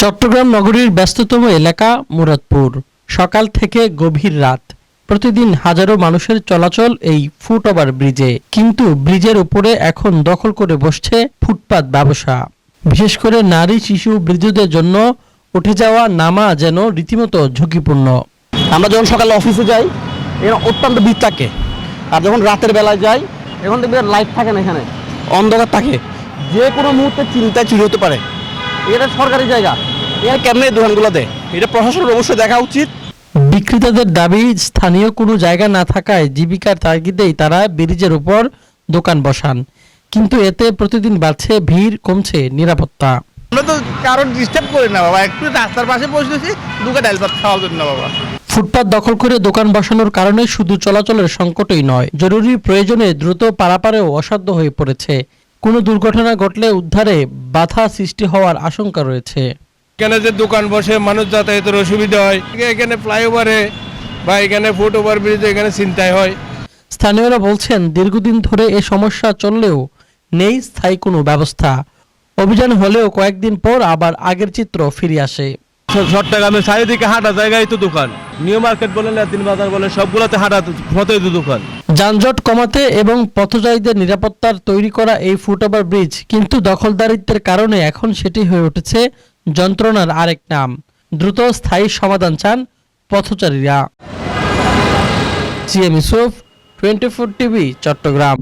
চট্টগ্রাম নগরীর ব্যস্ততম এলাকা মুরাদপুর। সকাল থেকে গভীর রাত। প্রতিদিন হাজারো মানুষের চলাচল এই ফুট ওভার ব্রিজে। কিন্তু ব্রিজের উপরে এখন দখল করে বসছে ফুটপাত ব্যবসা। বিশেষ করে নারী, শিশু, বৃদ্ধদের জন্য উঠে যাওয়া নামা যেন রীতিমতো ঝুঁকিপূর্ণ। আমরা যখন সকালে অফিসে যাই এখানে অত্যন্ত ভিড় থাকে আর যখন রাতের বেলায় যাই, এখন দেখবে লাইট থাকে না এখানে। অন্ধকার থাকে। যে কোনো মুহূর্তে চিন্তায় চুরি হতে পারে। এটা সরকারি জায়গা। এখানে কেমনে এই দোকানগুলো দেয়? এটা প্রশাসনের অবশ্যই দেখা উচিত। বিক্রেতাদের দাবি স্থানীয় কোনো জায়গা না থাকায় জীবিকার তাগিদেই তারা ব্রিজের উপর দোকান বসান। কিন্তু এতে প্রতিদিন বাড়ছে ভিড় কমছে নিরাপত্তা। আমরা তো কারোর ডিস্টার্ব করি না বাবা একটু রাস্তার পাশে বসেছি দুটো ডাল ভাত খাওয়ার জন্য বাবা। ফুটপাত দখল করে দোকান বসানোর কারণে শুধু চলাচলের সংকটই নয় জরুরি প্রয়োজনে দ্রুত পারাপারেও অসাধ্য হয়ে পড়েছে। কোনো দুর্ঘটনা ঘটলে উদ্ধারে বাধা সৃষ্টি হওয়ার আশঙ্কা রয়েছে। এখানে যে দোকান বসে মানুষ যাতায়াতের অসুবিধা হয়। এখানে ফ্লাইওভারে বা এখানে ফুট ওভার ব্রিজে এখানে চিন্তায় হয়। স্থানীয়রা বলছেন দীর্ঘদিন ধরে এ সমস্যা চললেও নেই স্থায়ী কোনো ব্যবস্থা। অভিযান হলেও কয়েকদিন পর আবার আগের চিত্র ফিরে আসে। চট্টগ্রামের চারিদিকে হাঁটা জায়গায় তো দোকান। নিউ মার্কেট বলেন লাতিন বাজার বলেন সবগুলোতে হাঁটা ফটোই তো দোকান। যানজট কমাতে এবং পথচারীদের নিরাপত্তার তৈরি করা এই ফুটওভার ব্রিজ কিন্তু দখলদারিত্বের কারণে এখন সেটি হয়ে উঠেছে যন্ত্রণার আরেক নাম। দ্রুত স্থায়ী সমাধান চান পথচারীরা। CM Yusuf, twenty four TV, Chattogram.